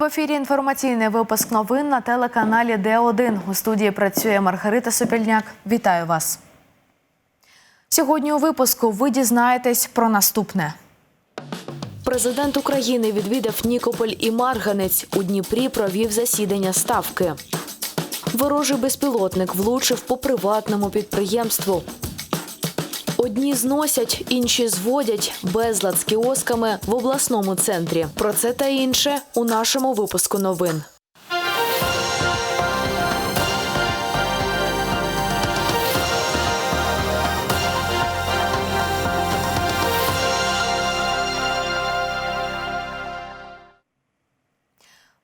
В ефірі інформаційний випуск новин на телеканалі Д1. У студії працює Маргарита Сопільняк. Вітаю вас. Сьогодні у випуску ви дізнаєтесь про наступне. Президент України відвідав Нікополь і Марганець. У Дніпрі провів засідання ставки. Ворожий безпілотник влучив по приватному підприємству. Одні зносять, інші зводять безлад з кіосками в обласному центрі. Про це та інше у нашому випуску новин.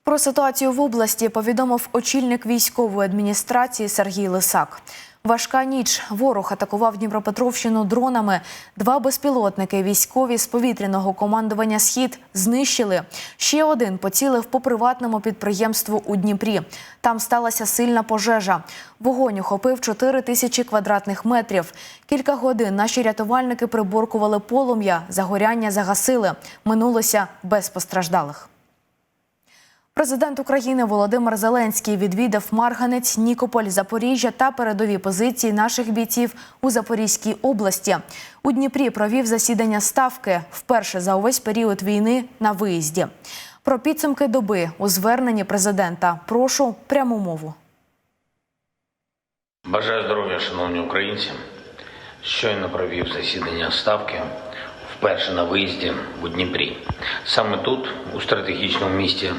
Про ситуацію в області повідомив очільник військової адміністрації Сергій Лисак. Важка ніч. Ворог атакував Дніпропетровщину дронами. Два безпілотники військові з повітряного командування Схід знищили. Ще один поцілив по приватному підприємству у Дніпрі. Там сталася сильна пожежа. Вогонь охопив 4 тисячі квадратних метрів. Кілька годин наші рятувальники приборкували полум'я. Загоряння загасили. Минулося без постраждалих. Президент України Володимир Зеленський відвідав Марганець, Нікополь, Запоріжжя та передові позиції наших бійців у Запорізькій області. У Дніпрі провів засідання ставки вперше за увесь період війни на виїзді. Про підсумки доби у зверненні президента. Прошу пряму мову. Бажаю здоров'я, шановні українці. Щойно провів засідання ставки вперше на виїзді у Дніпрі. Саме тут, у стратегічному місті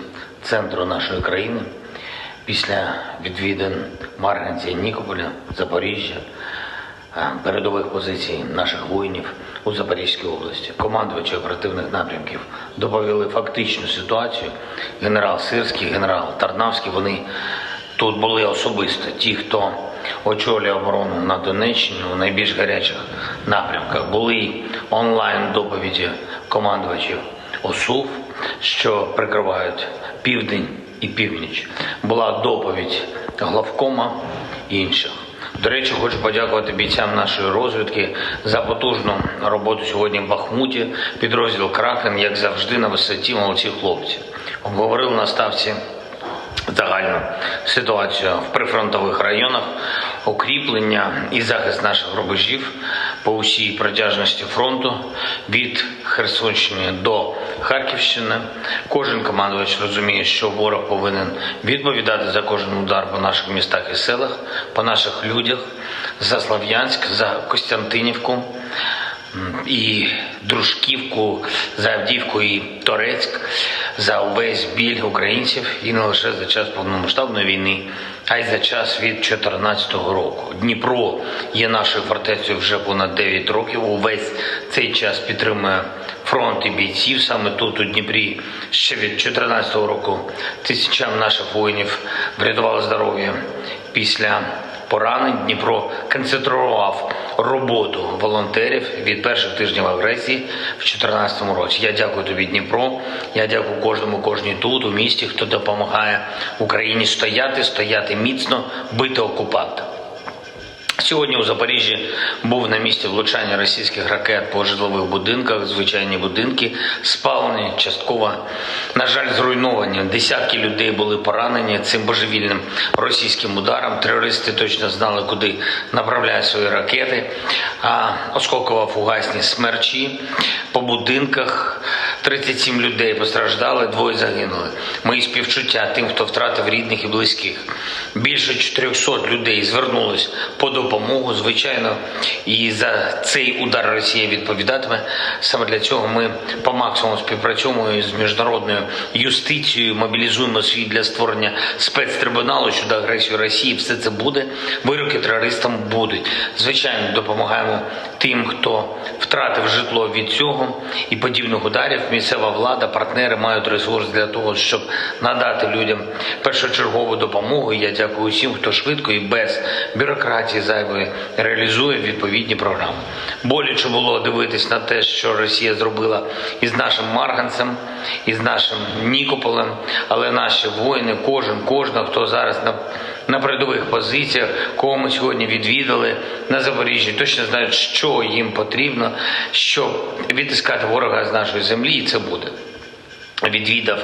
центру нашої країни, після відвідин Марганця, Нікополя, Запоріжжя, е, передових позицій наших воїнів у Запорізькій області, командувачі оперативних напрямків доповіли фактичну ситуацію. Генерал Сирський, генерал Тарнавський. Вони тут були особисто. Ті, хто очолює оборону на Донеччині у найбільш гарячих напрямках, були онлайн доповіді командувачів ОСУВ, що прикривають південь і північ. Була доповідь главкома і інших. До речі, хочу подякувати бійцям нашої розвідки за потужну роботу сьогодні в Бахмуті. Підрозділ Кракен, як завжди, на висоті молодці хлопці. Обговорили на ставці загальну ситуацію в прифронтових районах, укріплення і захист наших рубежів по усій протяжності фронту від Херсонщини до Харківщини. Кожен командувач розуміє, що ворог повинен відповідати за кожен удар по наших містах і селах, по наших людях, за Слов'янськ, за Костянтинівку і Дружківку, за Авдіївку і Торецьк, за увесь біль українців і не лише за час повномасштабної війни, а й за час від 2014 року. Дніпро є нашою фортецею вже понад 9 років. Увесь цей час підтримує фронт і бійців саме тут, у Дніпрі, ще від 2014 року тисячам наших воїнів врятували здоров'я після поранень Дніпро концентрував роботу волонтерів від перших тижнів агресії в 2014 році. Я дякую тобі, Дніпро. Я дякую кожному, кожній тут, у місті, хто допомагає Україні стояти, стояти міцно, бити окупанта. Сьогодні у Запоріжжі був на місці влучання російських ракет по житлових будинках. Звичайні будинки спалені, частково, на жаль, зруйновані. Десятки людей були поранені цим божевільним російським ударом. Терористи точно знали, куди направляють свої ракети. А осколково-фугасні смерчі по будинках. 37 людей постраждали, двоє загинули. Мої співчуття тим, хто втратив рідних і близьких. Більше 400 людей звернулись по допомогу. Звичайно, і за цей удар Росія відповідатиме. Саме для цього ми по максимуму співпрацюємо з міжнародною юстицією, мобілізуємо світ для створення спецтрибуналу щодо агресії Росії. Все це буде. Вироки терористам будуть. Звичайно, допомагаємо тим, хто втратив житло від цього і подібних ударів. Місцева влада, партнери мають ресурс для того, щоб надати людям першочергову допомогу. Я дякую всім, хто швидко і без бюрократії зайвої реалізує відповідні програми. Боляче було дивитись на те, що Росія зробила із нашим Марганцем, із нашим Нікополем, але наші воїни, кожен, кожна, хто зараз на на передових позиціях, кого ми сьогодні відвідали на Запоріжжі, точно знають, що їм потрібно, щоб відтискати ворога з нашої землі, і це буде. Відвідав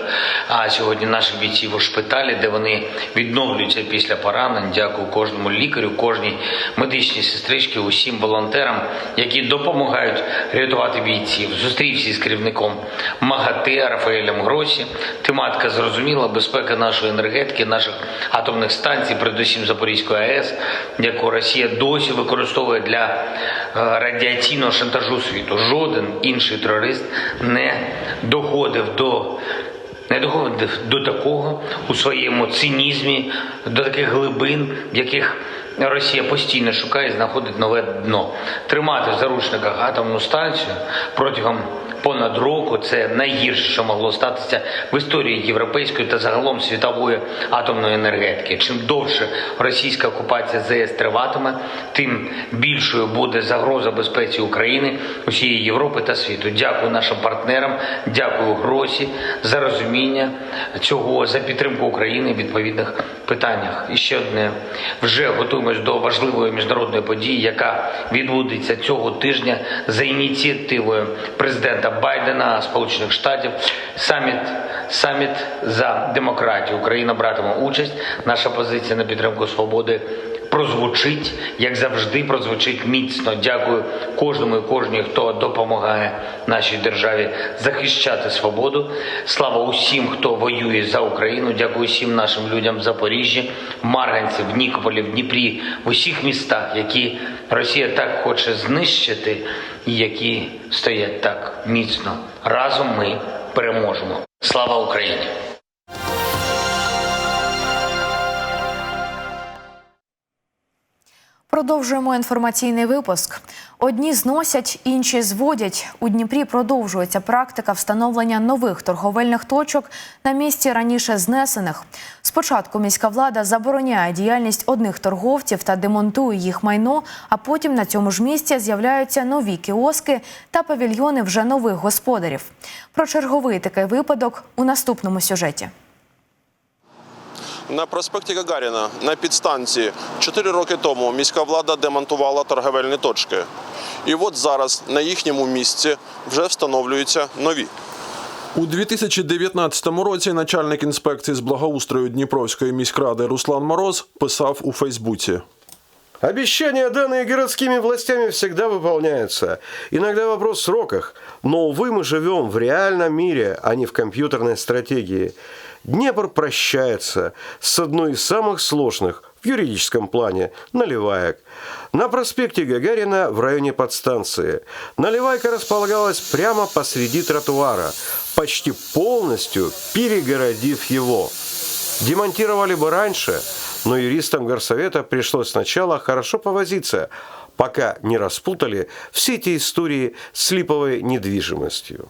а сьогодні наших бійців у шпиталі, де вони відновлюються після поранень. Дякую кожному лікарю, кожній медичній сестричці, усім волонтерам, які допомагають рятувати бійців. Зустрівся із керівником МАГАТЕ Рафаелем Гросі. Тематика зрозуміла, безпека нашої енергетики, наших атомних станцій, передусім Запорізької АЕС, яку Росія досі використовує для е, радіаційного шантажу світу. Жоден інший терорист не доходив до не доходив до такого у своєму цинізмі, до таких глибин, в яких Росія постійно шукає і знаходить нове дно. Тримати в заручниках атомну станцію протягом понад року це найгірше, що могло статися в історії європейської та загалом світової атомної енергетики. Чим довше російська окупація ЗС триватиме, тим більшою буде загроза безпеці України, усієї Європи та світу. Дякую нашим партнерам, дякую Гросі за розуміння цього, за підтримку України відповідних питаннях. І ще одне вже готуємось до важливої міжнародної події, яка відбудеться цього тижня за ініціативою президента Байдена Сполучених Штатів. Саміт саміт за демократію. Україна братиме участь. Наша позиція на підтримку свободи прозвучить, як завжди, прозвучить міцно. Дякую кожному і кожній, хто допомагає нашій державі захищати свободу. Слава усім, хто воює за Україну. Дякую всім нашим людям в Запоріжжі, Марганці, в Нікополі, в Дніпрі, в усіх містах, які Росія так хоче знищити, і які стоять так міцно. Разом ми переможемо. Слава Україні! Продовжуємо інформаційний випуск. Одні зносять, інші зводять. У Дніпрі продовжується практика встановлення нових торговельних точок на місці раніше знесених. Спочатку міська влада забороняє діяльність одних торговців та демонтує їх майно. А потім на цьому ж місці з'являються нові кіоски та павільйони вже нових господарів. Про черговий такий випадок у наступному сюжеті. На проспекті Гагаріна на підстанції 4 роки тому міська влада демонтувала торговельні точки. І от зараз на їхньому місці вже встановлюються нові. У 2019 році начальник інспекції з благоустрою Дніпровської міськради Руслан Мороз писав у Фейсбуці. Обещания, данные городскими властями, всегда выполняются. Иногда вопрос в сроках, но, увы, мы живем в реальном мире, а не в компьютерной стратегии. Днепр прощается с одной из самых сложных в юридическом плане наливаек. На проспекте Гагарина в районе подстанции. Наливайка располагалась прямо посреди тротуара, почти полностью перегородив его. Демонтировали бы раньше, но юристам горсовета пришлось сначала хорошо повозиться, пока не распутали все эти истории с липовой недвижимостью.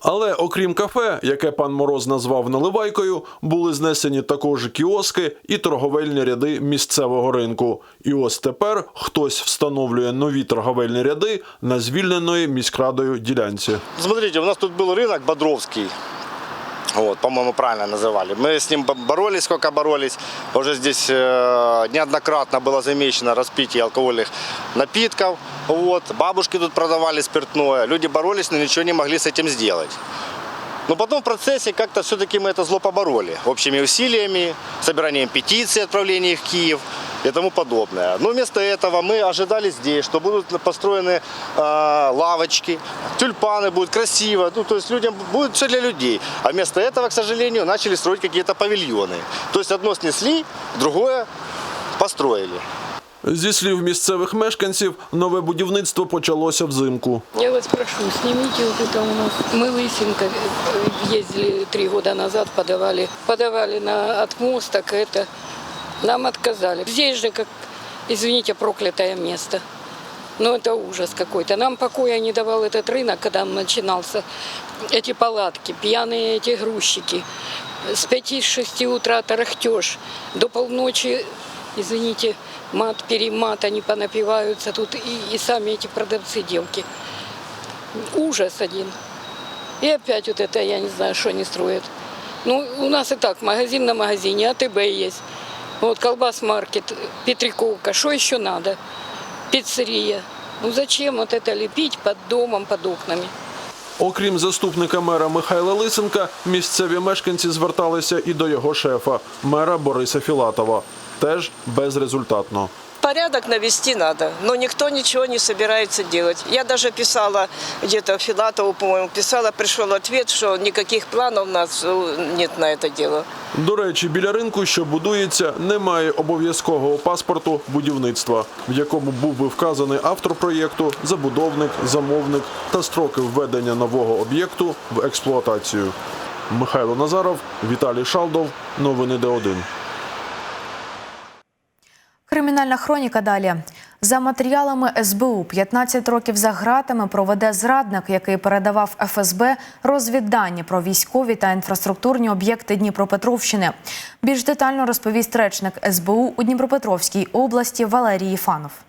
Але окрім кафе, яке пан Мороз назвав наливайкою, були знесені також кіоски і торговельні ряди місцевого ринку. І ось тепер хтось встановлює нові торговельні ряди на звільненої міськрадою ділянці. Смотрите, у нас тут був ринок Бодровский Вот, по-моему, правильно называли. Мы с ним бо- боролись, сколько боролись. Уже здесь э, неоднократно было замечено распитие алкогольных напитков. Вот. Бабушки тут продавали спиртное. Люди боролись, но ничего не могли с этим сделать. Но потом в процессе как-то все-таки мы это зло побороли. Общими усилиями, собиранием петиций, отправлением их в Киев и тому подобное. Но вместо этого мы ожидали здесь, что будут построены э, лавочки, тюльпаны будут красиво, ну, то есть людям будет все для людей. А вместо этого, к сожалению, начали строить какие-то павильоны. То есть одно снесли, другое построили. Зі слів місцевих мешканців, нове будівництво почалося взимку. Я вас прошу, снимите вот это у нас. Мы Лысенко э, ездили три года назад, подавали, подавали на отмосток это. Нам отказали. Здесь же, как, извините, проклятое место. Ну, это ужас какой-то. Нам покоя не давал этот рынок, когда он начинался. Эти палатки, пьяные эти грузчики. С пяти, с шести утра тарахтеж. До полночи, извините, мат-перемат, они понапиваются тут. И, и сами эти продавцы, девки. Ужас один. И опять вот это, я не знаю, что они строят. Ну, у нас и так магазин на магазине, АТБ есть. Вот колбас-маркет, Петриковка, что еще надо? Пиццерия. Ну зачем вот это лепить под домом, под окнами? Окрім заступника мера Михайла Лисенка, місцеві мешканці зверталися і до його шефа, мера Бориса Філатова. Теж безрезультатно. Порядок навести надо, но никто ничего не собирается делать. Я даже писала где-то Филатову, по-моему, писала, пришел ответ, что никаких планов у нас э, нет на это дело. До речі, біля ринку, що будується, немає обов'язкового паспорту будівництва, в якому був би вказаний автор проєкту, забудовник, замовник та строки введення нового об'єкту в експлуатацію. Михайло Назаров, Віталій Шалдов. Новини Д1. Кримінальна хроніка далі. За матеріалами СБУ 15 років за гратами проведе зрадник, який передавав ФСБ розвіддані про військові та інфраструктурні об'єкти Дніпропетровщини. Більш детально розповість речник СБУ у Дніпропетровській області Валерій Єфанов.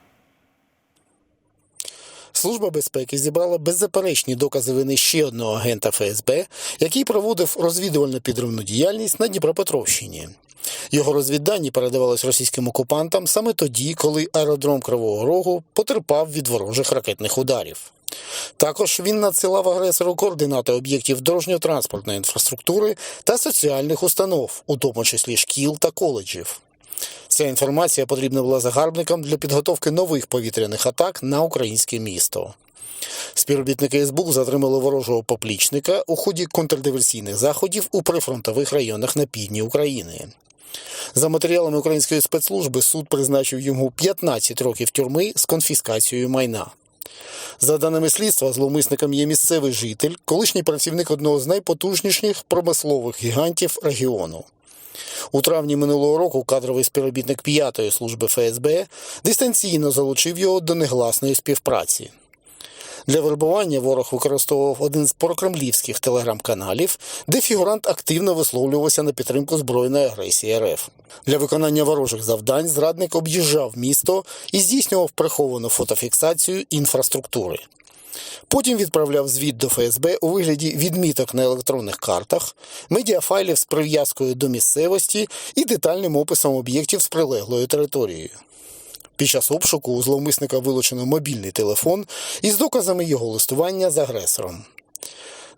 Служба безпеки зібрала беззаперечні докази вини ще одного агента ФСБ, який проводив розвідувально підривну діяльність на Дніпропетровщині. Його розвіддані передавались російським окупантам саме тоді, коли аеродром Кривого Рогу потерпав від ворожих ракетних ударів. Також він надсилав агресору координати об'єктів дорожньо-транспортної інфраструктури та соціальних установ, у тому числі шкіл та коледжів. Ця інформація потрібна була загарбникам для підготовки нових повітряних атак на українське місто. Співробітники СБУ затримали ворожого поплічника у ході контрдиверсійних заходів у прифронтових районах на півдні України. За матеріалами української спецслужби суд призначив йому 15 років тюрми з конфіскацією майна. За даними слідства, зловмисником є місцевий житель, колишній працівник одного з найпотужніших промислових гігантів регіону. У травні минулого року кадровий співробітник п'ятої служби ФСБ дистанційно залучив його до негласної співпраці. Для вербування ворог використовував один з прокремлівських телеграм-каналів, де фігурант активно висловлювався на підтримку збройної агресії РФ. Для виконання ворожих завдань зрадник об'їжджав місто і здійснював приховану фотофіксацію інфраструктури. Потім відправляв звіт до ФСБ у вигляді відміток на електронних картах, медіафайлів з прив'язкою до місцевості і детальним описом об'єктів з прилеглою територією. Під час обшуку у зловмисника вилучено мобільний телефон із доказами його листування з агресором.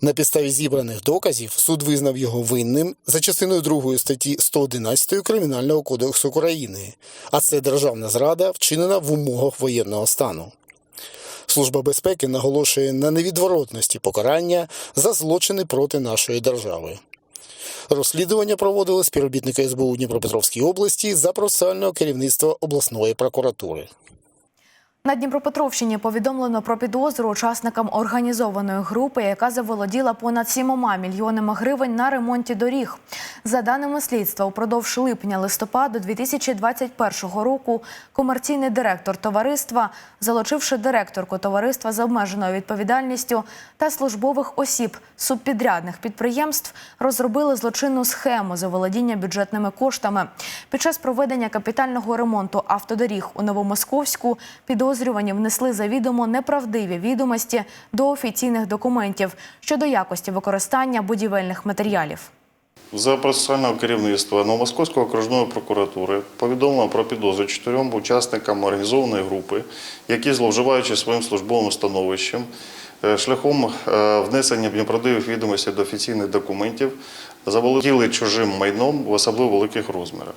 На підставі зібраних доказів суд визнав його винним за частиною 2 статті 111 Кримінального кодексу України, а це державна зрада, вчинена в умовах воєнного стану. Служба безпеки наголошує на невідворотності покарання за злочини проти нашої держави. Розслідування проводили співробітники СБУ Дніпропетровській області за процесуального керівництва обласної прокуратури. На Дніпропетровщині повідомлено про підозру учасникам організованої групи, яка заволоділа понад 7 мільйонами гривень на ремонті доріг. За даними слідства, упродовж липня-листопаду 2021 року комерційний директор товариства, залучивши директорку товариства з обмеженою відповідальністю та службових осіб субпідрядних підприємств, розробили злочинну схему заволодіння бюджетними коштами. Під час проведення капітального ремонту автодоріг у Новомосковську підозрювані внесли завідомо неправдиві відомості до офіційних документів щодо якості використання будівельних матеріалів. За процесуального керівництва Новомосковської окружної прокуратури повідомлено про підозру чотирьом учасникам організованої групи, які, зловживаючи своїм службовим становищем, е, шляхом е, внесення неправдивих відомостей до офіційних документів, заволоділи чужим майном в особливо великих розмірах.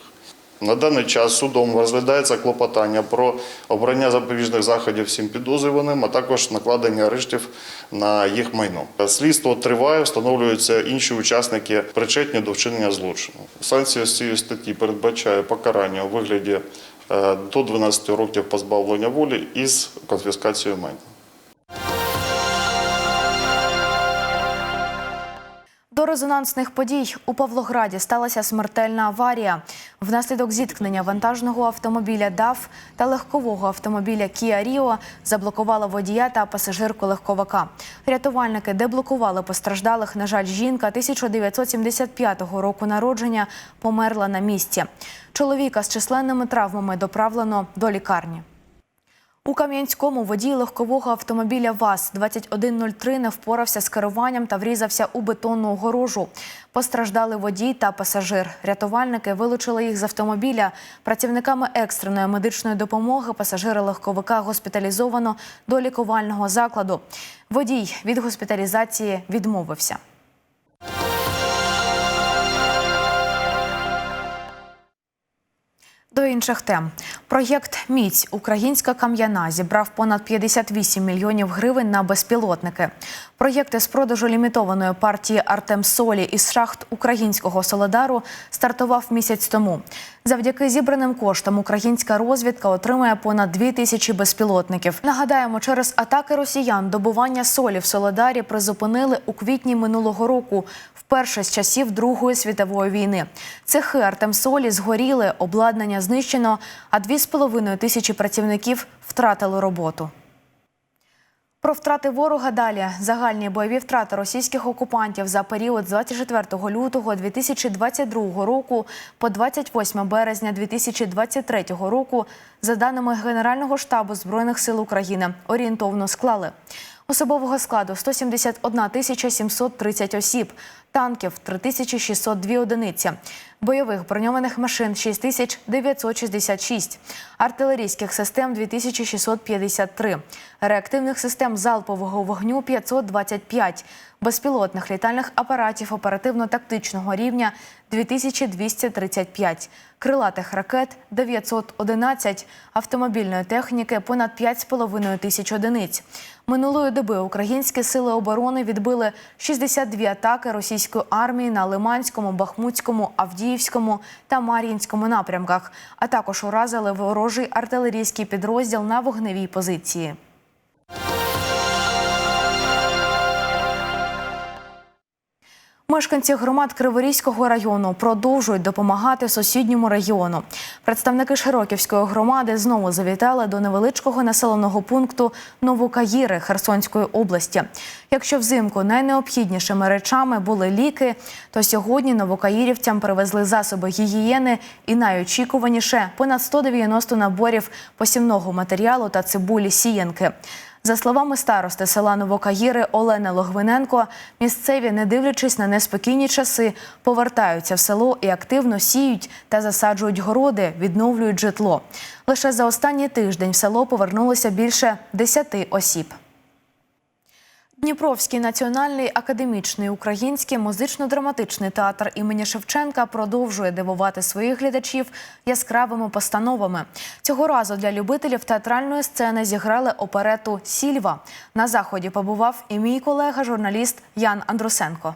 На даний час судом розглядається клопотання про обрання запобіжних заходів всім підозрюваним, а також накладення арештів на їх майно. Слідство триває, встановлюються інші учасники, причетні до вчинення злочину. Санкція з цієї статті передбачає покарання у вигляді е, до 12 років позбавлення волі із конфіскацією майна. Резонансних подій у Павлограді сталася смертельна аварія. Внаслідок зіткнення вантажного автомобіля ДАФ та легкового автомобіля Кіа Ріо заблокувала водія та пасажирку легковика. Рятувальники деблокували постраждалих. На жаль, жінка 1975 року народження померла на місці. Чоловіка з численними травмами доправлено до лікарні. У Кам'янському водій легкового автомобіля ВАЗ-2103 не впорався з керуванням та врізався у бетонну огорожу. Постраждали водій та пасажир. Рятувальники вилучили їх з автомобіля. Працівниками екстреної медичної допомоги пасажира легковика госпіталізовано до лікувального закладу. Водій від госпіталізації відмовився. До інших тем проєкт Міць Українська кам'яна зібрав понад 58 мільйонів гривень на безпілотники. Проєкти з продажу лімітованої партії Артем Солі із шахт українського Солодару стартував місяць тому. Завдяки зібраним коштам українська розвідка отримає понад 2 тисячі безпілотників. Нагадаємо, через атаки росіян добування солі в Солодарі призупинили у квітні минулого року. Вперше з часів Другої світової війни цехи Артемсолі згоріли, обладнання знищено, а 2,5 тисячі працівників втратили роботу. Про втрати ворога далі. Загальні бойові втрати російських окупантів за період з 24 лютого 2022 року по 28 березня 2023 року, за даними Генерального штабу Збройних сил України, орієнтовно склали. Особового складу 171 тисяча 730 осіб, танків 3602 одиниці, бойових броньованих машин 6966, артилерійських систем 2653, реактивних систем залпового вогню 525, безпілотних літальних апаратів оперативно-тактичного рівня 2235, крилатих ракет 911, автомобільної техніки понад 5,5 тисяч одиниць. Минулої доби українські сили оборони відбили 62 атаки російської армії на Лиманському, Бахмутському, Авдіївському та Мар'їнському напрямках, а також уразили ворожий артилерійський підрозділ на вогневій позиції. Мешканці громад Криворізького району продовжують допомагати сусідньому регіону. Представники Широківської громади знову завітали до невеличкого населеного пункту Новокаїри Херсонської області. Якщо взимку найнеобхіднішими речами були ліки, то сьогодні новокаїрівцям привезли засоби гігієни і найочікуваніше понад 190 наборів посівного матеріалу та цибулі сіянки. За словами старости села Новокаїри Олени Логвиненко, місцеві, не дивлячись на неспокійні часи, повертаються в село і активно сіють та засаджують городи, відновлюють житло. Лише за останній тиждень в село повернулося більше 10 осіб. Дніпровський національний академічний український музично-драматичний театр імені Шевченка продовжує дивувати своїх глядачів яскравими постановами. Цього разу для любителів театральної сцени зіграли оперету Сільва. На заході побував і мій колега, журналіст Ян Андрусенко.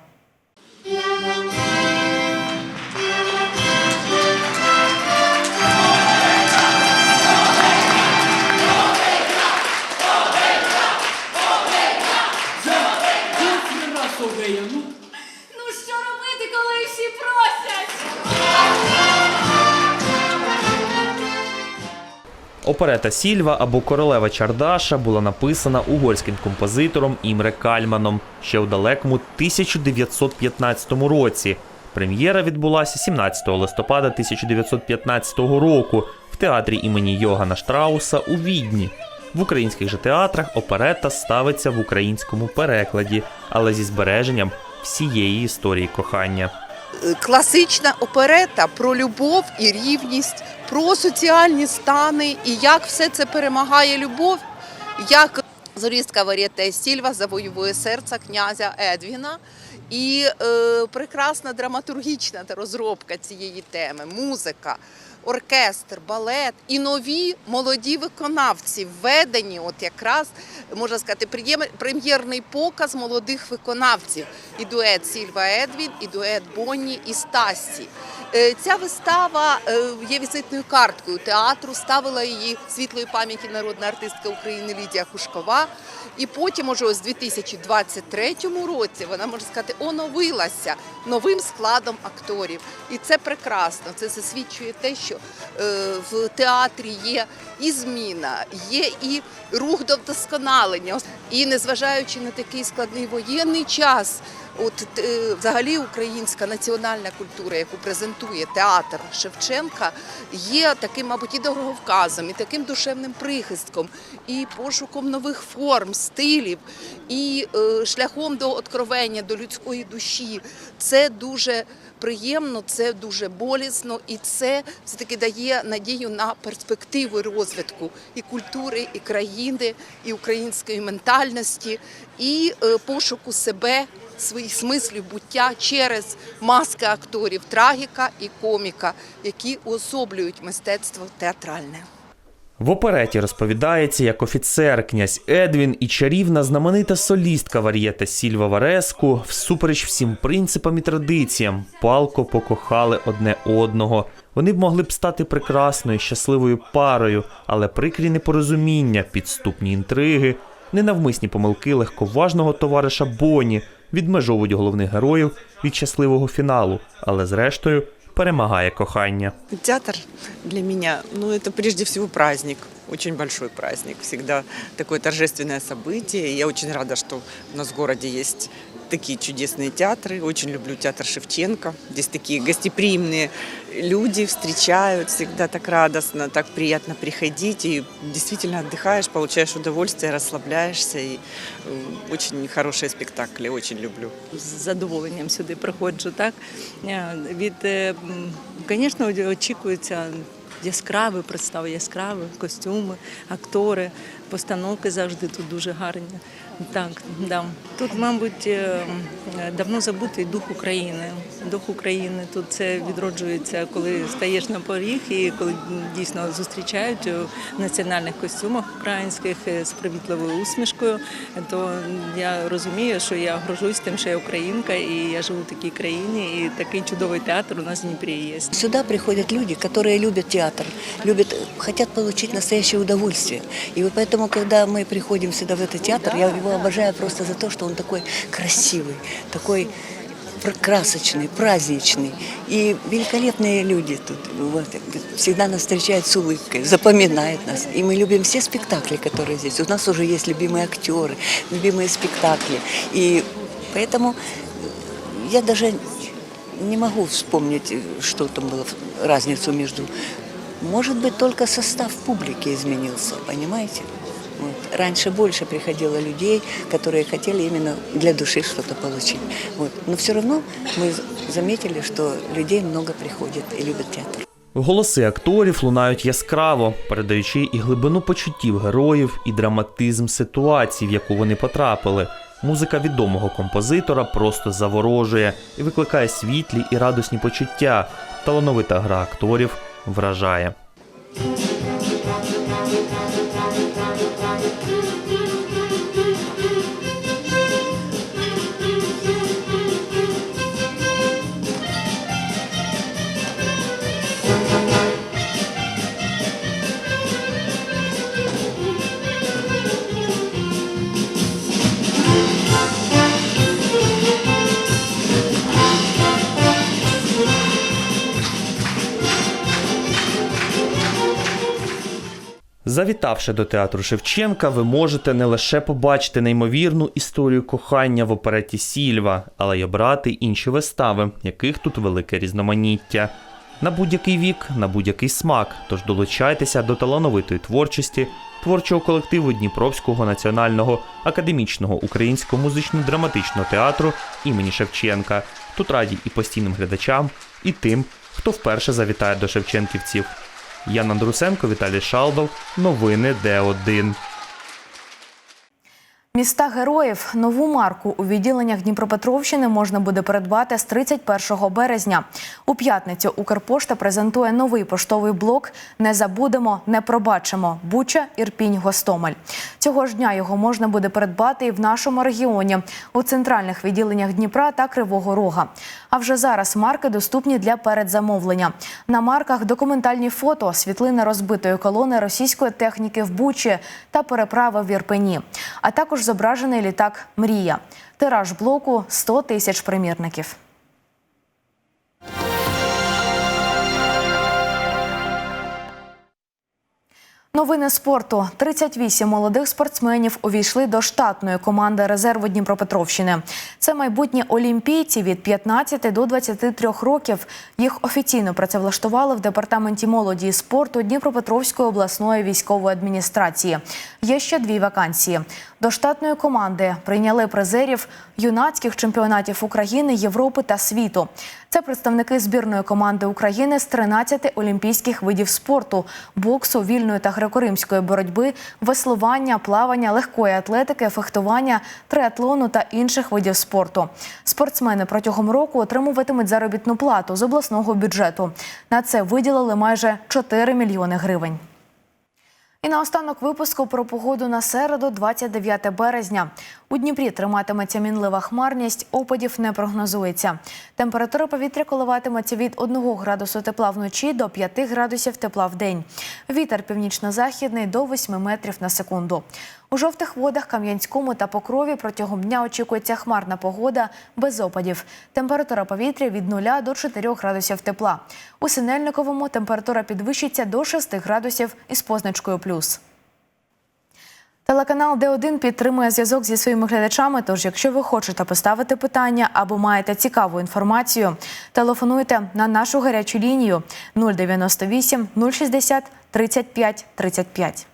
Оперета Сільва або Королева Чардаша була написана угорським композитором Імре Кальманом ще у далекому 1915 році. Прем'єра відбулася 17 листопада 1915 року в театрі імені Йогана Штрауса у Відні. В українських же театрах оперета ставиться в українському перекладі, але зі збереженням всієї історії кохання. Класична оперета про любов і рівність, про соціальні стани і як все це перемагає любов, як зорістка Варєте Сільва завоює серце князя Едвіна. І е, прекрасна драматургічна розробка цієї теми, музика, оркестр, балет і нові молоді виконавці введені, от якраз можна сказати, прем'єрний показ молодих виконавців. І дует Сільва Едвін, і дует Бонні і Стасі. Е, Ця вистава е, є візитною карткою театру. Ставила її світлої пам'яті народна артистка України Лідія Хушкова. І потім, уже ось у 2023 році, вона можна сказати, оновилася новим складом акторів. І це прекрасно. Це засвідчує те, що е, в театрі є і зміна, є і рух до вдосконалення. І незважаючи на такий складний воєнний час, От е, взагалі українська національна культура, яку презентує театр Шевченка, є таким, мабуть, і дороговказом, і таким душевним прихистком, і пошуком нових форм, стилів, і е, шляхом до откровення, до людської душі. Це дуже приємно, це дуже болісно, і це все таки дає надію на перспективи розвитку і культури, і країни, і української ментальності, і е, пошуку себе, своїх смислів буття через маски акторів, трагіка і коміка, які уособлюють мистецтво театральне. В опереті розповідається, як офіцер, князь Едвін і чарівна знаменита солістка вар'єта Сільва Вареску всупереч всім принципам і традиціям палко покохали одне одного. Вони б могли б стати прекрасною, щасливою парою, але прикрі непорозуміння, підступні інтриги, ненавмисні помилки легковажного товариша Боні відмежовують головних героїв від щасливого фіналу, але зрештою перемагає кохання. Театр для мене ну, це прежде всього праздник, очень большой праздник, всегда такое торжественное событие. И Я очень рада, что у нас в городе есть такие чудесные театры. Очень люблю театр Шевченко. Здесь такие гостеприимные люди встречают, всегда так радостно, так приятно приходить. И действительно отдыхаешь, получаешь удовольствие, расслабляешься. И э, очень хорошие спектакли, очень люблю. з задоволенням сюди приходжу. Так Е, від е, м, звісно, очікується яскраві представи, яскраві костюми, актори, постановки завжди тут дуже гарні. Так, да. Тут, мабуть, е, давно забутий дух України. Дух України тут це відроджується, коли стаєш на поріг і коли дійсно зустрічають у національних костюмах українських е, з привітливою усмішкою. То я розумію, що я горжусь тим, що я українка, і я живу в такій країні, і такий чудовий театр у нас в Дніпрі є. Сюда приходят люди, которые любят театр, любят, хотят получить настоящее удовольствие. И вот поэтому, когда мы приходим сюда в этот театр, я его обожаю просто за то, что он такой красивый, такой красочный, праздничный. И великолепные люди тут вот, всегда нас встречают с улыбкой, запоминают нас. И мы любим все спектакли, которые здесь. У нас уже есть любимые актеры, любимые спектакли. И поэтому я даже не могу вспомнить, что там было, разницу между... Может быть, только состав публики изменился, понимаете? Вот. Раньше больше приходило людей, которые хотели именно для души что-то получить. Вот. Но все равно мы заметили, что людей много приходит и любят театр. Голоси акторів лунають яскраво, передаючи і глибину почуттів героїв, і драматизм ситуації, в яку вони потрапили. Музика відомого композитора просто заворожує і викликає світлі і радісні почуття. Талановита гра акторів вражає. Завітавши до театру Шевченка, ви можете не лише побачити неймовірну історію кохання в опереті Сільва, але й обрати інші вистави, яких тут велике різноманіття. На будь-який вік, на будь-який смак. Тож долучайтеся до талановитої творчості творчого колективу Дніпровського національного академічного українського музично-драматичного театру імені Шевченка. Тут раді і постійним глядачам, і тим, хто вперше завітає до шевченківців. Ян Андрусенко, Віталій Шалдов. Новини Д1. Міста героїв нову марку у відділеннях Дніпропетровщини можна буде придбати з 31 березня. У п'ятницю Укрпошта презентує новий поштовий блок Не забудемо, не пробачимо. Буча, Ірпінь, Гостомель. Цього ж дня його можна буде придбати і в нашому регіоні у центральних відділеннях Дніпра та Кривого Рога. А вже зараз марки доступні для передзамовлення. На марках документальні фото, світлини розбитої колони російської техніки в Бучі та переправи в Ірпені, а також зображений літак Мрія. Тираж блоку 100 тисяч примірників. Новини спорту. 38 молодих спортсменів увійшли до штатної команди резерву Дніпропетровщини. Це майбутні олімпійці від 15 до 23 років. Їх офіційно працевлаштували в департаменті молоді і спорту Дніпропетровської обласної військової адміністрації. Є ще дві вакансії. До штатної команди прийняли призерів юнацьких чемпіонатів України, Європи та світу. Це представники збірної команди України з 13 олімпійських видів спорту: боксу, вільної та греко-римської боротьби, веслування, плавання, легкої атлетики, фехтування, триатлону та інших видів спорту. Спортсмени протягом року отримуватимуть заробітну плату з обласного бюджету. На це виділили майже 4 мільйони гривень. І на останок випуску про погоду на середу, 29 березня. У Дніпрі триматиметься мінлива хмарність, опадів не прогнозується. Температура повітря коливатиметься від 1 градусу тепла вночі до 5 градусів тепла в день. Вітер північно-західний до 8 метрів на секунду. У жовтих водах Кам'янському та Покрові протягом дня очікується хмарна погода без опадів. Температура повітря від 0 до 4 градусів тепла. У Синельниковому температура підвищиться до 6 градусів із позначкою плюс. Телеканал Д1 підтримує зв'язок зі своїми глядачами. Тож, якщо ви хочете поставити питання або маєте цікаву інформацію, телефонуйте на нашу гарячу лінію 098 060 35 35.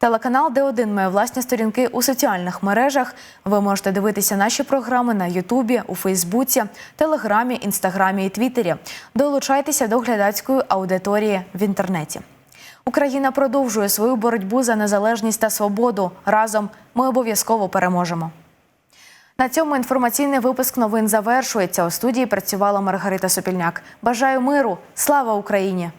Телеканал Д1 має власні сторінки у соціальних мережах. Ви можете дивитися наші програми на Ютубі, у Фейсбуці, Телеграмі, Інстаграмі і Твіттері. Долучайтеся до глядацької аудиторії в інтернеті. Україна продовжує свою боротьбу за незалежність та свободу. Разом ми обов'язково переможемо. На цьому інформаційний випуск новин завершується. У студії працювала Маргарита Сопільняк. Бажаю миру. Слава Україні!